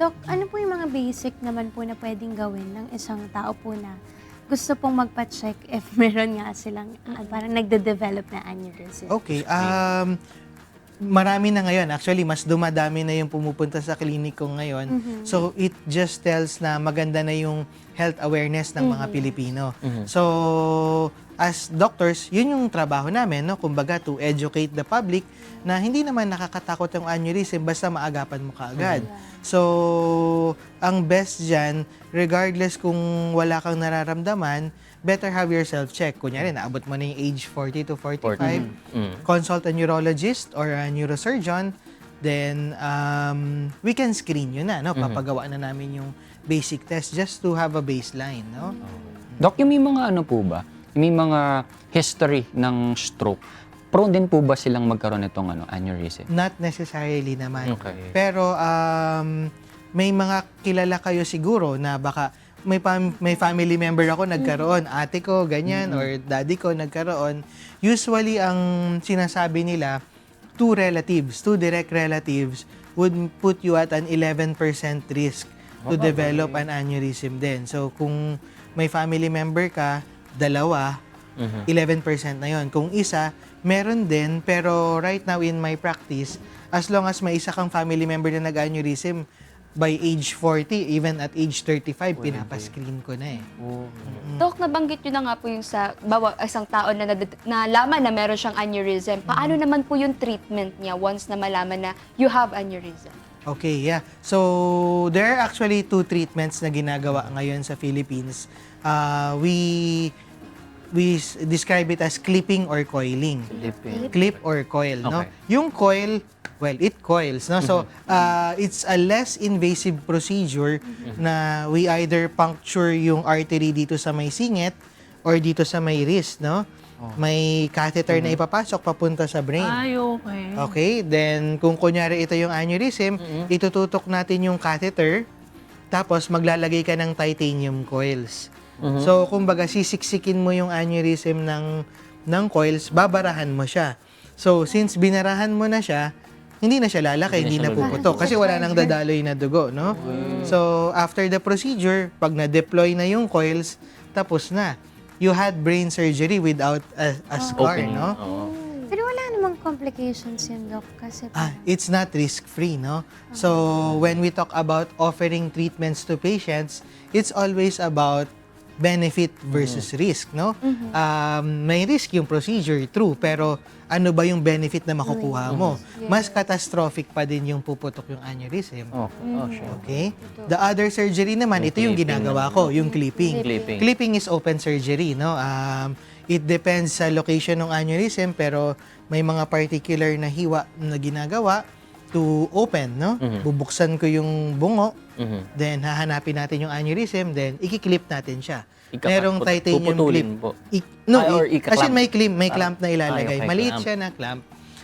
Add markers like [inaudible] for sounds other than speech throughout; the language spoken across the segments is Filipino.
Dok, ano po yung mga basic naman po na pwedeng gawin ng isang tao po na gusto pong magpa-check if [laughs] meron nga silang ah, parang nagde-develop na aneurysm? Okay, um, marami na ngayon. Actually, mas dumadami na yung pumupunta sa klinik ko ngayon. So, it just tells na maganda na yung health awareness ng mga Pilipino. So, as doctors, yun yung trabaho namin, no? Kumbaga, to educate the public na hindi naman nakakatakot yung aneurysm basta maagapan mo kaagad. So, ang best dyan, regardless kung wala kang nararamdaman, better have yourself check. Kunyari, naabot mo na yung age 40 to 45, Mm. consult a neurologist or a neurosurgeon, then um, we can screen yun na, no? Papagawa na namin yung basic test just to have a baseline, no? Doc, yung may mga ano po ba? May mga history ng stroke. Prone din po ba silang magkaroon nitong ano, aneurysm? Not necessarily naman. Okay. Pero um, may mga kilala kayo siguro na baka may pam- may family member ako nagkaroon, ate ko ganyan or daddy ko nagkaroon. Usually ang sinasabi nila two relatives, two direct relatives would put you at an 11% risk to develop an aneurysm din. So kung may family member ka, dalawa, 11% na yon. Kung isa, meron din, pero right now in my practice, as long as may isa kang family member na nag-aneurysm, by age 40, even at age 35, pinapascreen ko na eh. Dok, nabanggit nyo na nga po yung sa bawa, isang tao na nalaman na meron siyang aneurysm. Paano naman po yung treatment niya once na malaman na you have aneurysm? Okay, yeah. So, there are actually two treatments na ginagawa ngayon sa Philippines. Uh, we we describe it as clipping or coiling. Clip or coil, no? Okay. Yung coil, well, it coils, no? So, uh, it's a less invasive procedure na we either puncture yung artery dito sa may singit or dito sa may wrist, no? May catheter na ipapasok papunta sa brain. Ay, okay. Okay, then kung kunyari ito yung aneurysm, itututok natin yung catheter, tapos maglalagay ka ng titanium coils. So, kumbaga, sisiksikin mo yung aneurysm ng, ng coils, babarahan mo siya. So, since binarahan mo na siya, hindi na siya lalaki, hindi, Hindi na puputok. Kasi wala nang dadaloy na dugo, no? So, after the procedure, pag na-deploy na yung coils, tapos na. You had brain surgery without a, a scar, Opening. no? Oo. Pero wala namang complications yun, Dok. Kasi Ah, it's not risk-free, no? So, when we talk about offering treatments to patients, it's always about benefit versus risk, no? Um, may risk yung procedure, true, pero ano ba yung benefit na makukuha mo? Mas catastrophic pa din yung puputok yung aneurysm. Oh, oh, sure. Okay? The other surgery naman, ito yung ginagawa ko, yung clipping. Clipping. Clipping is open surgery, no? Um, it depends sa location ng aneurysm, pero may mga particular na hiwa na ginagawa to open, no? Bubuksan ko yung bungo, Mhm. then hahanapin natin yung aneurysm, then ikiklip natin siya. Ikakat- Merong put- titanium clip. po. I- no, Ah, or i- kasi may clamp, may clamp na ilalagay. ay, okay, Maliit clamp. siya na clamp.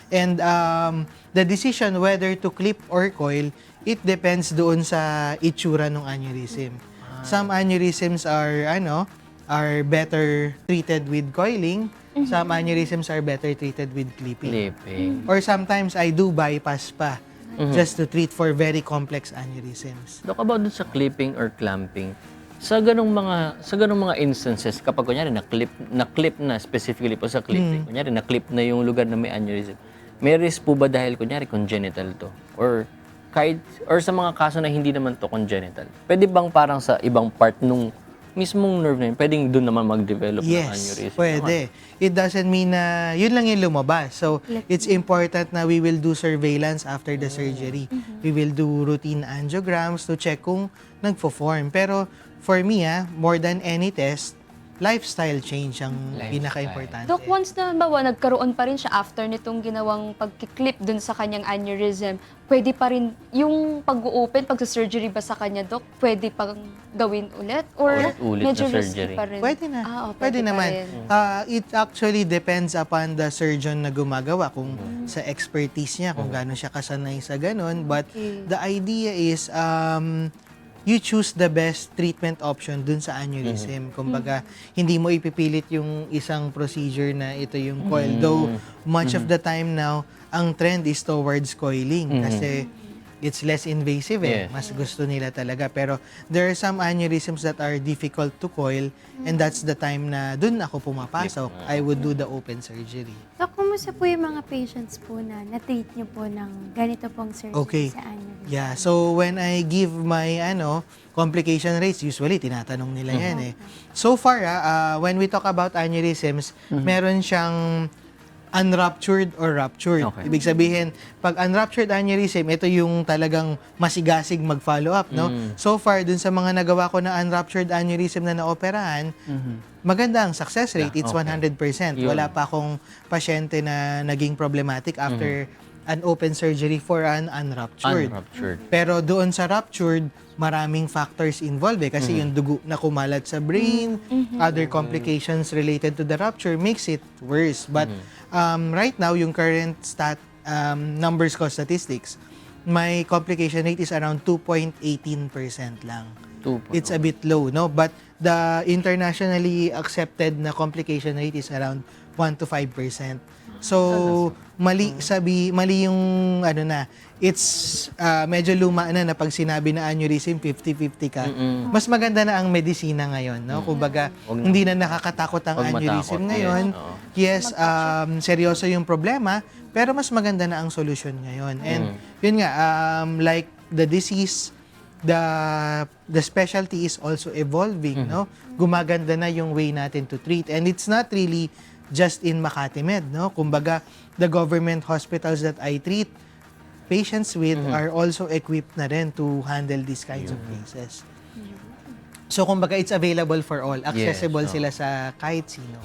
And um, the decision whether to clip or coil, it depends doon sa itsura ng aneurysm. Ah. Some aneurysms are ano, are better treated with coiling. Some aneurysms are better treated with clipping. Clipping. Or sometimes I do bypass pa Mm-hmm. just to treat for very complex aneurysms. Doc, about dun sa clipping or clamping, sa ganong mga sa ganong mga instances kapag kunyari na clip na clip na specifically po sa clipping kunyari na clip na yung lugar na may aneurysm may risk po ba dahil kunyari congenital to or kahit or sa mga kaso na hindi naman to congenital pwede bang parang sa ibang part nung mismong nerve na yun pwedeng doon naman mag-develop ng Yes, aneurysm pwede. It doesn't mean na yun lang yung lumabas. So, it's important na we will do surveillance after the surgery. We will do routine angiograms to check kung nagfo-form. Pero for me, ah, more than any test, lifestyle change ang Lifestyle. pinaka-importante. Dok, once na bawa nagkaroon pa rin siya after nitong ginawang pagkiklip dun sa kanyang aneurysm, pwede pa rin yung pag-open, pag-surgery ba sa kanya, Dok, pwede pang gawin ulit? Or na medyo risky surgery. pa rin? Pwede na. Ah, oh, pwede, pwede, naman. Ah, it actually depends upon the surgeon na gumagawa kung sa expertise niya kung gaano siya kasanay sa ganun. But Okay. the idea is um, you choose the best treatment option dun sa aneurysm. Kumbaga, hindi mo ipipilit yung isang procedure na ito yung coil. Though much of the time now, ang trend is towards coiling. Kasi it's less invasive eh. Yes. Mas gusto nila talaga. Pero there are some aneurysms that are difficult to coil and that's the time na dun ako pumapasok. I would do the open surgery. So, kumusta po yung mga patients po na na-treat niyo po ng ganito pong surgery Okay. sa aneurysm? Yeah, so when I give my ano complication rates, usually tinatanong nila yan eh. So far, ah, ah, when we talk about aneurysms, meron siyang unruptured or ruptured. Okay. Ibig sabihin, pag unruptured aneurysm, ito yung talagang masigasig mag-follow up, no? So far, dun sa mga nagawa ko na unruptured aneurysm na naoperahan, maganda ang success rate. It's okay. 100%. Yun. Wala pa akong pasyente na naging problematic after an open surgery for an unruptured. Unruptured. Pero doon sa ruptured, maraming factors involved eh. Kasi yung dugo na kumalat sa brain, other complications related to the rupture makes it worse. But um, right now, yung current stat um, numbers ko, statistics, my complication rate is around 2.18% lang. Two po. It's a bit low, no? But the internationally accepted na complication rate is around 1 to 5%. So, mali sabi, mali yung ano na, it's uh, medyo luma na na pag sinabi na aneurysm 50-50 ka. Mm-mm. Mas maganda na ang medisina ngayon, no? Kumbaga, hindi na nakakatakot ang Huwag aneurysm matakot, ngayon. yes, oo. Yes, um, seryoso yung problema, pero mas maganda na ang solusyon ngayon. And yun nga, um, like the disease, the the specialty is also evolving, no? Gumaganda na yung way natin to treat. And it's not really just in Makati Med, no? Kumbaga, the government hospitals that I treat patients with are also equipped na rin to handle these kinds of cases. So, kumbaga, it's available for all. Accessible oo. sila sa kahit sino.